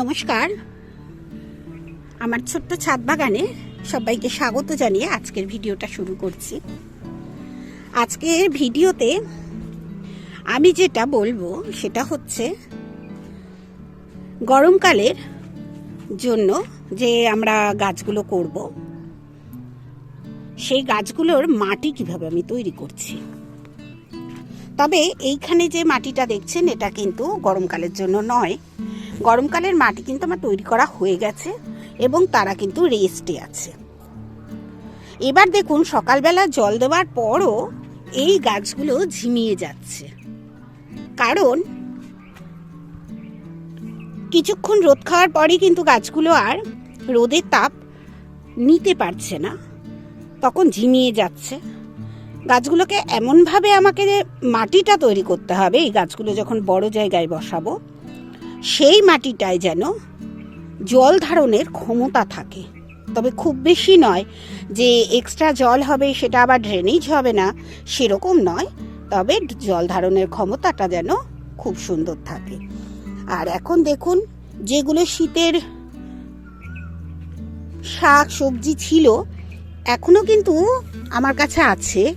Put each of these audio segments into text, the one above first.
নমস্কার। আমার ছোট্ট ছাদ বাগানে সবাইকে স্বাগত জানিয়ে আজকের ভিডিওটা শুরু করছি। আজকের ভিডিওতে আমি যেটা বলব সেটা হচ্ছে, গরমকালের জন্য যে আমরা গাছগুলো করব, সেই গাছগুলোর মাটি কীভাবে আমি তৈরি করছি। তবে এইখানে যে মাটিটা দেখছেন, এটা কিন্তু গরমকালের জন্য নয়। গরমকালের মাটি কিন্তু আমার তৈরি করা হয়ে গেছে এবং তারা কিন্তু রেস্টে আছে। এবার দেখুন সকালবেলা জল দেওয়ার পরও এই গাছগুলো ঝিমিয়ে যাচ্ছে। কারণ কিছুক্ষণ রোদ খাওয়ার পরই কিন্তু গাছগুলো আর রোদের তাপ নিতে পারছে না। তখন ঝিমিয়ে যাচ্ছে। গাছগুলোকে এমনভাবে আমাকে মাটিটা তৈরি করতে হবে, এই গাছগুলো যখন বড় জায়গায় বসাবো সেই মাটিটায় যেন জল ধারণের ক্ষমতা থাকে। তবে খুব বেশি নয় যে এক্সট্রা জল হবে সেটা আবার ড্রেনেজ হবে না, সেরকম নয়। তবে জল ধারণের ক্ষমতাটা যেন খুব সুন্দর থাকে। আর এখন দেখুন, যেগুলো শীতের শাক, সবজি ছিল, এখনও কিন্তু আমার কাছে আছে।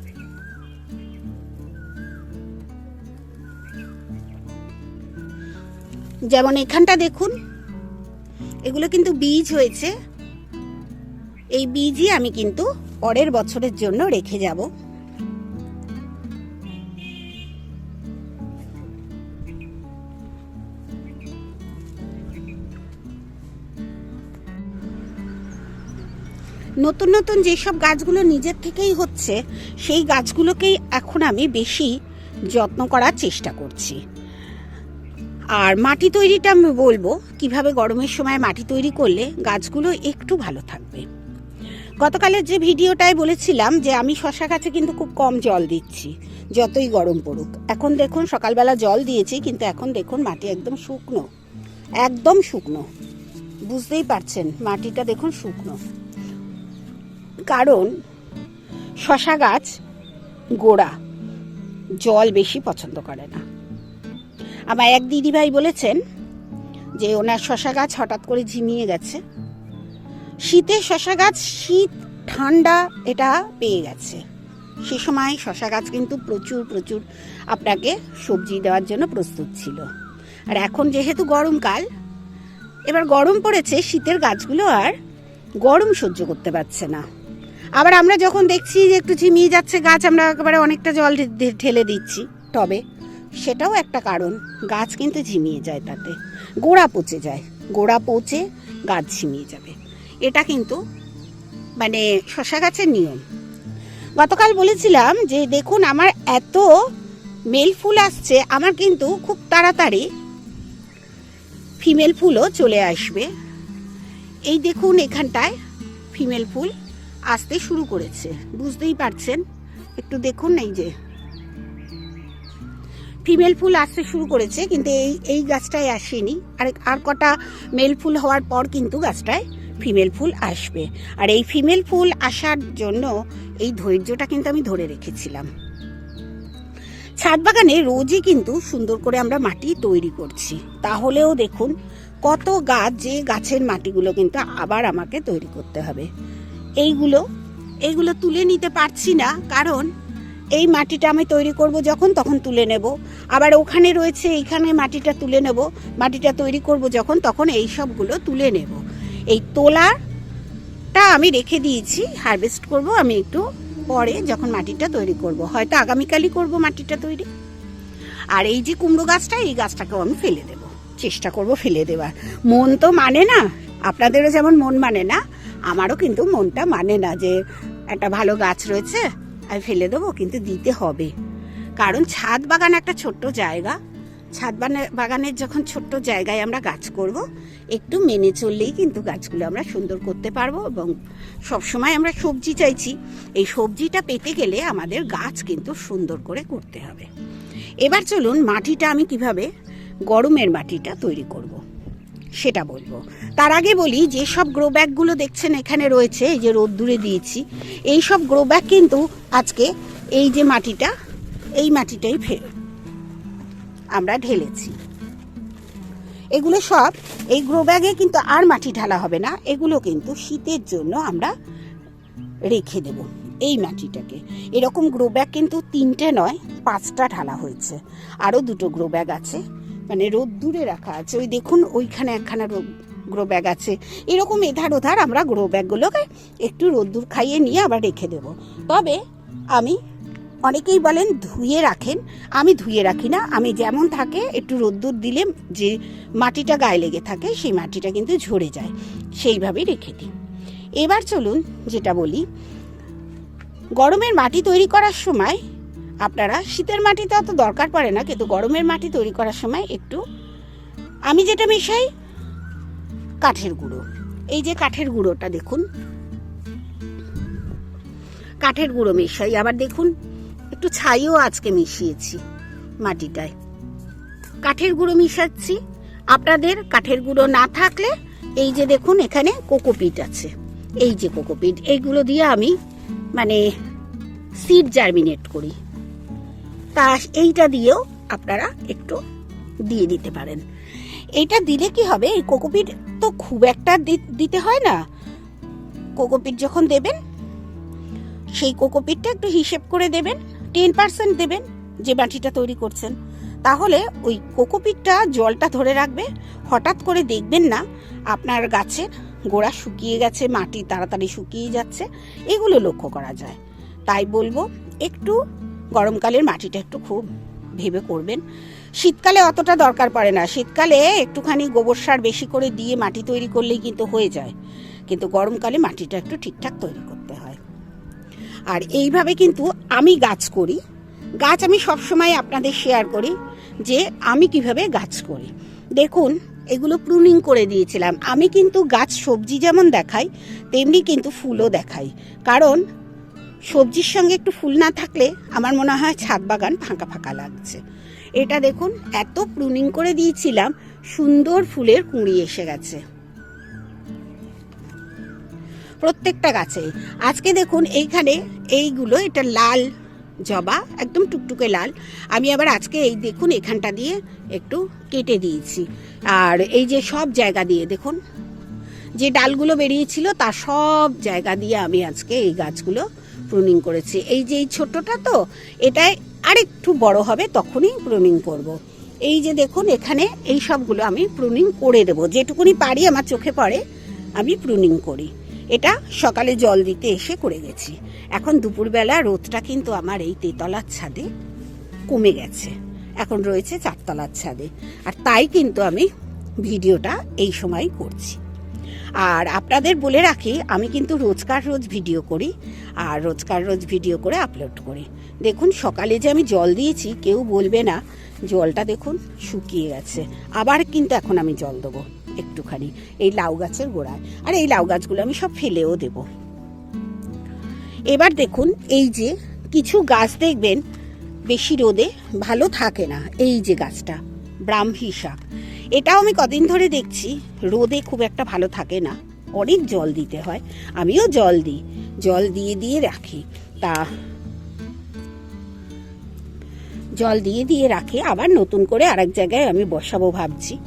যেমন এখানটা দেখুন, এগুলো কিন্তু বীজ হয়েছে। এই বীজই আমি কিন্তু পরের বছরের জন্য রেখে যাব। নতুন নতুন যেসব গাছগুলো নিজের থেকেই হচ্ছে, সেই গাছগুলোকেই এখন আমি বেশি যত্ন করার চেষ্টা করছি। আর মাটি তৈরিটা আমি বলব, কীভাবে গরমের সময় মাটি তৈরি করলে গাছগুলো একটু ভালো থাকবে। গতকালের যে ভিডিওটায় বলেছিলাম যে আমি শশা গাছে কিন্তু খুব কম জল দিচ্ছি, যতই গরম পড়ুক। এখন দেখুন, সকালবেলা জল দিয়েছি, কিন্তু এখন দেখুন মাটি একদম শুকনো একদম শুকনো। বুঝতেই পারছেন, মাটিটা দেখুন শুকনো। কারণ শশা গাছ গোড়া, জল বেশি পছন্দ করে না। আমার এক দিদিভাই বলেছেন যে ওনার শশা গাছ হঠাৎ করে ঝিমিয়ে গেছে। শীতে শশা গাছ শীত, ঠান্ডা, এটা পেয়ে গেছে। সে সময় শশা গাছ কিন্তু প্রচুর প্রচুর আপনাকে সবজি দেওয়ার জন্য প্রস্তুত ছিল। আর এখন যেহেতু গরমকাল এবার গরম পড়েছে, শীতের গাছগুলো আর গরম সহ্য করতে পারছে না। আবার আমরা যখন দেখছি যে একটু ঝিমিয়ে যাচ্ছে গাছ, আমরা একেবারে অনেকটা জল ঢেলে দিচ্ছি। টবে সেটাও একটা কারণ। গাছ কিন্তু ঝিমিয়ে যায় তাতে। গোড়া পচে যায়। গোড়া পচে গাছ ঝিমিয়ে যাবে। এটা কিন্তু মানে শশা গাছের নিয়ম। গতকাল বলেছিলাম যে, দেখুন, আমার এত মেল ফুল আসছে, আমার কিন্তু খুব তাড়াতাড়ি ফিমেল ফুলও চলে আসবে। এই দেখুন, এখানটায় ফিমেল ফুল আসতে শুরু করেছে। বুঝতেই পারছেন? একটু দেখুন, এই যে। ফিমেল ফুল আসতে শুরু করেছে, কিন্তু এই এই গাছটায় আসেনি। আর আর কটা মেল ফুল হওয়ার পর কিন্তু গাছটায় ফিমেল ফুল আসবে। আর এই ফিমেল ফুল আসার জন্য এই ধৈর্যটা কিন্তু আমি ধরে রেখেছিলাম। ছাদ বাগানে রোজই কিন্তু সুন্দর করে আমরা মাটি তৈরি করছি। তাহলেও দেখুন কত গাছ যে গাছের মাটিগুলো কিন্তু আবার আমাকে তৈরি করতে হবে। এইগুলো এইগুলো তুলে নিতে পারছি না, কারণ এই মাটিটা আমি তৈরি করব যখন, তখন তুলে নেব। আবার ওখানে রয়েছে, এইখানে মাটিটা তুলে নেব। মাটিটা তৈরি করব যখন, তখন এই সবগুলো তুলে নেব। এই তোলাটা আমি রেখে দিয়েছি, হারভেস্ট করব আমি একটু পরে যখন মাটিটা তৈরি করব। হয়তো আগামীকালই করব মাটিটা তৈরি। আর এই যে কুমড়ো গাছটা, এই গাছটাকেও আমি ফেলে দেব। চেষ্টা করব ফেলে দেওয়ার। মন তো মানে না, আপনাদেরও যেমন মন মানে না, আমারও কিন্তু মনটা মানে না যে একটা ভালো গাছ রয়েছে আমি ফেলে দেবো, কিন্তু দিতে হবে। কারণ ছাদ বাগান একটা ছোট্ট জায়গা। ছাদ বাগানের যখন ছোট্ট জায়গায় আমরা গাছ করব, একটু মেনে চললেই কিন্তু গাছগুলো আমরা সুন্দর করতে পারব এবং সবসময় আমরা সবজি চাইছি। এই সবজিটা পেতে গেলে আমাদের গাছ কিন্তু সুন্দর করে করতে হবে। এবার চলুন মাটিটা আমি কীভাবে গরমের মাটিটা তৈরি করব। সেটা বলব। তার আগে বলি যে সব গ্রো ব্যাগগুলো দেখছেন এখানে রয়েছে, এই যে রোদ্দুরে দিয়েছি, এই সব গ্রো ব্যাগ কিন্তু আজকে এই যে মাটিটা, এই মাটিটাই ফে আমরা ঢেলেছি। এগুলো সব, এই গ্রো ব্যাগে কিন্তু আর মাটি ঢালা হবে না, এগুলো কিন্তু শীতের জন্য আমরা রেখে দেব এই মাটিটাকে। এরকম গ্রো ব্যাগ কিন্তু তিনটে নয়, পাঁচটা ঢালা হয়েছে। আরও দুটো গ্রো ব্যাগ আছে। মানে রোদ দূরে রাখা আছে। ওই দেখুন, ওইখানে একখানা গ্রো ব্যাগ আছে। এরকম এধার ওধার আমরা গ্রো ব্যাগগুলোকে একটু রোদ্দুর খাইয়ে নিয়ে আবার রেখে দেব। তবে আমি, অনেকেই বলেন ধুয়ে রাখেন। আমি ধুয়ে রাখি না। আমি যেমন থাকে, একটু রোদ্দুর দিলে যে মাটিটা গায়ে লেগে থাকে, সেই মাটিটা কিন্তু ঝরে যায়। সেইভাবেই রেখে দিই। এবার চলুন যেটা বলি। গরমের মাটি তৈরি করার সময় আপনারা শীতের মাটিতে অত দরকার পড়ে না, কিন্তু গরমের মাটি তৈরি করার সময় একটু আমি যেটা মেশাই, কাঠের গুঁড়ো। এই যে কাঠের গুঁড়োটা দেখুন। কাঠের গুঁড়ো মেশাই। আবার দেখুন, একটু ছাইও আজকে মিশিয়েছি মাটিটায়। কাঠের গুঁড়ো মিশাচ্ছি। আপনাদের কাঠের গুঁড়ো না থাকলে, এই যে দেখুন, এখানে কোকোপিট আছে। এই যে কোকোপিট, এইগুলো দিয়ে আমি মানে সিড জার্মিনেট করি। তা এইটা দিয়েও আপনারা একটু দিয়ে দিতে পারেন। এইটা দিলে কি হবে? এই কোকোপিট তো খুব একটা দিতে হয় না। কোকোপিট যখন দেবেন, সেই কোকোপিটটা একটু হিসেব করে দেবেন, টেন পার্সেন্ট দেবেন যে মাটিটা তৈরি করছেন। তাহলে ওই কোকোপিটটা জলটা ধরে রাখবে, হঠাৎ করে দেখবেন না আপনার গাছের গোড়া শুকিয়ে গেছে, মাটি তাড়াতাড়ি শুকিয়ে যাচ্ছে, এগুলো লক্ষ্য করা যায়। তাই বলব, একটু গরমকালের মাটিটা একটু খুব ভেবে করবেন। শীতকালে অতটা দরকার পড়ে না। শীতকালে একটুখানি গোবর সার বেশি করে দিয়ে মাটি তৈরি করলেই কিন্তু হয়ে যায়। কিন্তু গরমকালে মাটিটা একটু ঠিকঠাক তৈরি করতে হয়। আর এইভাবে কিন্তু আমি গাছ করি। গাছ আমি সবসময় আপনাদের শেয়ার করি যে আমি কীভাবে গাছ করি। দেখুন, এগুলো প্রুনিং করে দিয়েছিলাম। আমি কিন্তু গাছ সবজি যেমন দেখাই, তেমনি কিন্তু ফুলও দেখাই। কারণ সবজির সঙ্গে একটু ফুল না থাকলে আমার মনে হয় ছাদ বাগান ফাঁকা ফাঁকা লাগছে। এটা দেখুন, এত প্রুনিং করে দিয়েছিলাম, সুন্দর ফুলের কুঁড়ি এসে গেছে। প্রত্যেকটা গাছে। আজকে দেখুন, এইখানে এইগুলো, এটা লাল জবা, একদম টুকটুকে লাল। আমি আবার আজকে এই দেখুন, এখানটা দিয়ে একটু কেটে দিয়েছি। আর এই যে সব জায়গা দিয়ে দেখুন, যে ডালগুলো বেরিয়েছিল, তার সব জায়গা দিয়ে আমি আজকে এই গাছগুলো প্রুনিং করেছি। এই যে এই ছোট্টটা তো, এটাই আরেকটু বড় হবে, তখনই প্রুনিং করব। এই যে দেখুন, এখানে এই সবগুলো আমি প্রুনিং করে দেবো। যেটুকুনি পারি আমার চোখে পড়ে, আমি প্রুনিং করি। এটা সকালে জল দিতে এসে করে গেছি। এখন দুপুরবেলা রোদটা কিন্তু আমার এই তেতলার ছাদে কমে গেছে। এখন রয়েছে চারতলার ছাদে। আর তাই কিন্তু আমি ভিডিওটা এই সময় করছি। আর আপনাদের বলে রাখি, আমি কিন্তু রোজকার রোজ ভিডিও করি আর রোজকার রোজ ভিডিও করে আপলোড করি। দেখুন, সকালে যে আমি জল দিয়েছি, কেউ বলবে না, জলটা দেখুন শুকিয়ে গেছে। আবার কিন্তু এখন আমি জল দেবো একটুখানি, এই লাউ গাছের গোড়ায়। আর এই লাউ গাছগুলো আমি সব ফেলেও দেব। এবার দেখুন, এই যে কিছু গাছ দেখবেন, বেশি রোদে ভালো থাকে না, এই যে গাছটা, ব্রাহ্মী শাক। এটাও আমি কদিন ধরে দেখছি, রোদে খুব একটা ভালো থাকে না। অনেক জল দিতে হয়, আমিও জল দিই, জল দিয়ে দিয়ে রাখি। তা জল দিয়ে দিয়ে রাখি, আবার নতুন করে আরেক জায়গায় আমি বসাবো ভাবছি।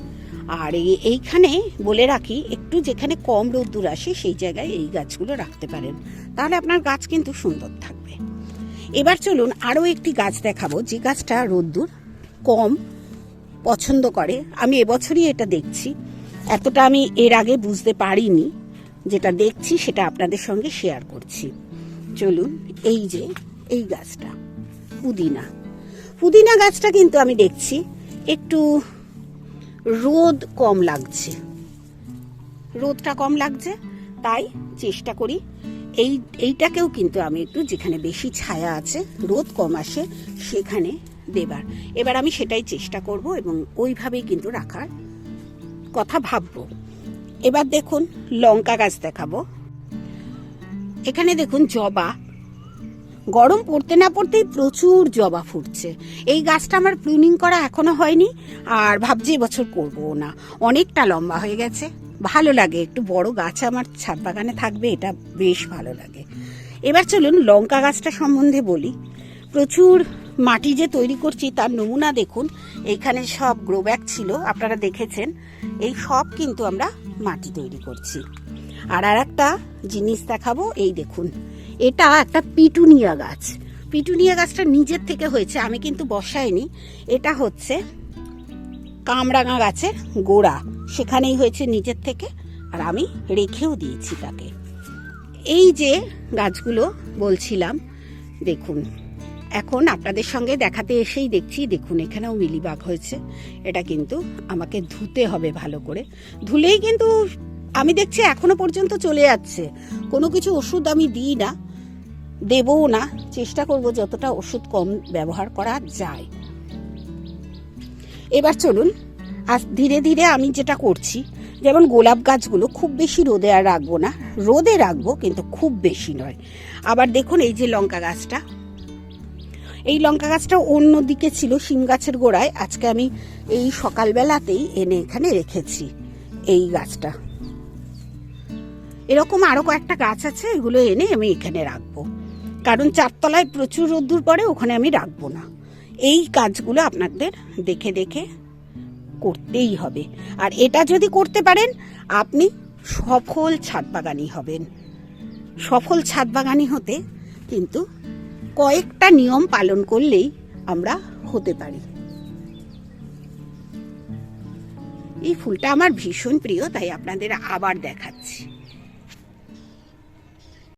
আর এই- এইখানে বলে রাখি, একটু যেখানে কম রোদ্দুর আসে, সেই জায়গায় এই গাছগুলো রাখতে পারেন। তাহলে আপনার গাছ কিন্তু সুন্দর থাকবে। এবার চলুন আরও একটি গাছ দেখাবো, যে গাছটা রোদ্দুর কম পছন্দ করে। আমি এবছরই এটা দেখছি। এতটা আমি এর আগে বুঝতে পারিনি। যেটা দেখছি, সেটা আপনাদের সঙ্গে শেয়ার করছি। চলুন, এই যে, এই গাছটা, পুদিনা। পুদিনা গাছটা কিন্তু আমি দেখছি, একটু রোদ কম লাগছে। রোদটা কম লাগছে, তাই চেষ্টা করি। এই, এইটাকেও কিন্তু আমি একটু যেখানে বেশি ছায়া আছে, রোদ কম আসে, সেখানে দেবার। এবার আমি সেটাই চেষ্টা করব এবং ওইভাবেই কিন্তু রাখার কথা ভাববো। এবার দেখুন, লঙ্কা গাছ দেখাবো। এখানে দেখুন জবা। গরম পড়তে না পড়তেই প্রচুর জবা ফুটছে। এই গাছটা আমার প্রুনিং করা এখনও হয়নি আর ভাবছি এবছর করব না। অনেকটা লম্বা হয়ে গেছে। ভালো লাগে, একটু বড় গাছ আমার ছাদ বাগানে থাকবে, এটা বেশ ভালো লাগে। এবার চলুন লঙ্কা গাছটা সম্বন্ধে বলি। প্রচুর মাটি যে তৈরি করছি, তার নমুনা দেখুন। এইখানে সব গ্রো ব্যাগ ছিল, আপনারা দেখেছেন। এই সব কিন্তু আমরা মাটি তৈরি করছি। আর আর একটা জিনিস দেখাবো, এই দেখুন। এটা একটা পিটুনিয়া গাছ। পিটুনিয়া গাছটা নিজের থেকে হয়েছে, আমি কিন্তু বসাইনি। এটা হচ্ছে কামরাঙা গাছের গোড়া। সেখানেই হয়েছে নিজের থেকে, আর আমি রেখেও দিয়েছি তাকে। এই যে গাছগুলো বলছিলাম, দেখুন। এখন আপনাদের সঙ্গে দেখাতে এসেই দেখছি, দেখুন এখানেও মিলিবাগ হয়েছে। এটা কিন্তু আমাকে ধুতে হবে ভালো করে। ধুলেই কিন্তু আমি দেখছি এখনও পর্যন্ত চলে যাচ্ছে। কোনো কিছু ওষুধ আমি দিই না, দেবও না। চেষ্টা করব যতটা ওষুধ কম ব্যবহার করা যায়। এবার চলুন, আজ ধীরে ধীরে আমি যেটা করছি, যেমন গোলাপ গাছগুলো খুব বেশি রোদে আর রাখব না। রোদে রাখব কিন্তু খুব বেশি নয়। আবার দেখুন এই যে লঙ্কা গাছটা এই লঙ্কা গাছটা অন্য দিকে ছিল, শিম গাছের গোড়ায়। আজকে আমি এই সকালবেলাতেই এনে এখানে রেখেছি এই গাছটা। এরকম আরও কয়েকটা গাছ আছে, এগুলো এনে আমি এখানে রাখব। কারণ চারতলায় প্রচুর রোদ্দুর পরে ওখানে আমি রাখব না। এই কাজগুলো আপনাদের দেখে দেখে করতেই হবে। আর এটা যদি করতে পারেন, আপনি সফল ছাদ বাগানি হবেন। সফল ছাদ বাগানি হতে কিন্তু কয়েকটা নিয়ম পালন করলেই আমরা হতে পারি। এই ফুলটা আমার ভীষণ প্রিয়, তাই আপনাদের আবার দেখাচ্ছি।